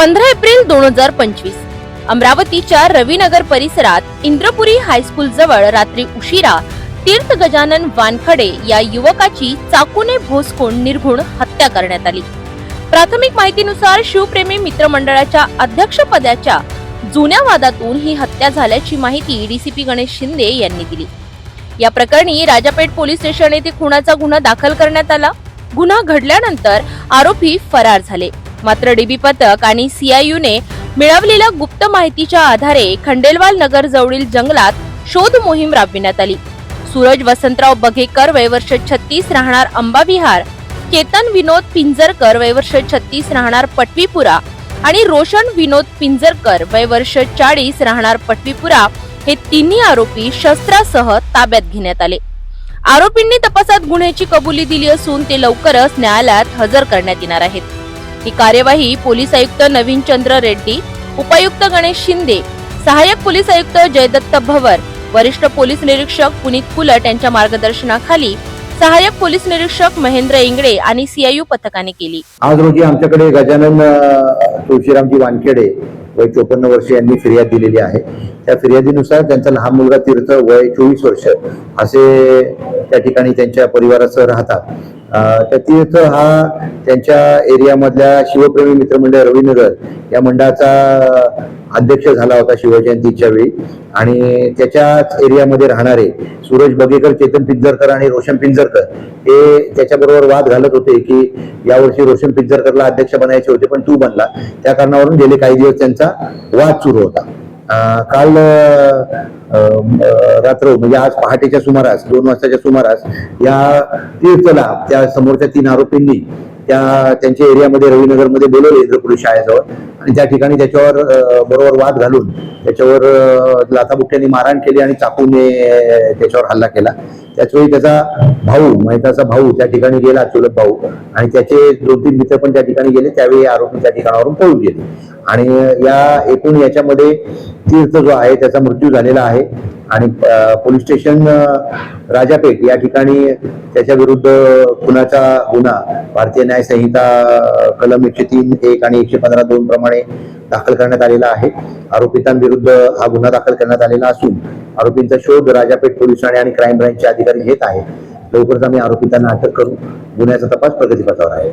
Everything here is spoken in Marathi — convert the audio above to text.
पंधरा एप्रिल दोन हजार पंचवीस. अमरावतीच्या रविनगर परिसरात इंद्रपुरी हायस्कूल जवळ रात्री उशिरा तीर्थ गजानन वानखडे या युवकाची चाकूने भोसकून निर्घुण हत्या करण्यात आली. प्राथमिक माहितीनुसार शिवप्रेमी मित्रमंडळाच्या अध्यक्षपदाच्या जुन्या वादातून ही हत्या झाल्याची माहिती डीसीपी गणेश शिंदे यांनी दिली. या प्रकरणी राजापेठ पोलीस स्टेशन येथे खुनाचा गुन्हा दाखल करण्यात आला. गुन्हा घडल्यानंतर आरोपी फरार झाले. मात्र डीबी पथक आणि सीआययूने मिळवलेल्या गुप्त माहितीच्या आधारे खंडेलवाल नगर जवळील जंगलात शोध मोहीम राबविण्यात आली. सूरज वसंतराव बघेकर वयवर्ष छत्तीस राहणार अंबा विहार केतन विनोद पिंजरकर वयवर्ष छत्तीस राहणार पटवीपुरा आणि रोशन विनोद पिंजरकर वयवर्ष चाळीस राहणार पटवीपुरा हे तिन्ही आरोपी शस्त्रासह ताब्यात घेण्यात आले. आरोपींनी तपासात गुन्ह्याची कबुली दिली असून ते लवकरच न्यायालयात हजर करण्यात येणार आहेत. ही कार्यवाही पोलीस आयुक्त नवीन चंद्र रेड्डी उपायुक्त गणेश शिंदे सहाय्यक पोलीस आयुक्त जयदत्त भवर वरिष्ठ पोलीस निरीक्षक पुनीत कुलट यांच्या मार्गदर्शनाखाली सहाय्यक पोलीस निरीक्षक महेंद्र इंगडे आणि सीआययू पथकाने केली. आज रोजी आमच्याकडे गजानन तुळशीरामजी वानखेडे वय चोपन्न वर्ष यांनी फिर्याद दिलेली आहे. त्या फिर्यादीनुसार त्यांचा लहान मुलगा तीर्थ वय चोवीस वर्ष असे त्या ठिकाणी त्यांच्या परिवारासह राहतात. अ, तीर्थ हा त्यांच्या एरियामधल्या शिवप्रेमी मित्रमंडळ रवीनगर या मंडळाचा अध्यक्ष झाला होता शिवजयंतीच्या वेळी. आणि त्याच्याच एरियामध्ये राहणारे सूरज बगेकर चेतन पिंजरकर आणि रोशन पिंजरकर हे त्याच्याबरोबर वाद घालत होते की यावर्षी रोशन पिंजरकरला अध्यक्ष बनायचे होते पण तू बनला. त्या कारणावरून गेले काही दिवस त्यांचा वाद सुरू होता. काल रात्र म्हणजे आज पहाटेच्या सुमारास दोन वाजताच्या सुमारास या तीर्थला त्या समोरच्या तीन आरोपींनी त्या त्यांच्या एरियामध्ये रवीनगरमध्ये बोलवले इंद्रपुरी शाळेजवळ. आणि त्या ठिकाणी त्याच्यावर बरोबर वाद घालून त्याच्यावर अं, लाथाबुक्क्यांनी मारहाण केली आणि चाकूने त्याच्यावर हल्ला केला. त्याचवेळी त्याचा भाऊ मैताचा भाऊ त्या ठिकाणी गेला चुलत भाऊ. आणि त्याचे दोन तीन मित्र पण त्या ठिकाणी गेले. त्यावेळी आरोपी त्या ठिकाणावरून पळून गेले. आणि या एकूण याच्यामध्ये तीर्थ जो आहे त्याचा मृत्यू झालेला आहे. आणि पोलीस स्टेशन राजापेठ या ठिकाणी त्याच्या विरुद्ध खुनाचा गुन्हा भारतीय न्याय संहिता कलम एकशे तीन एक आणि एकशे पंधरा दोन प्रमाणे दाखल करण्यात आलेला आहे. आरोपितांविरुद्ध हा गुन्हा दाखल करण्यात आलेला असून आरोपींचा शोध राजापेठ पोलीस ठाणे आणि क्राईम ब्रँचचे अधिकारी घेत आहे लवकरच आम्ही आरोपितांना अटक करून गुन्ह्याचा तपास प्रगतीपथावर आहे.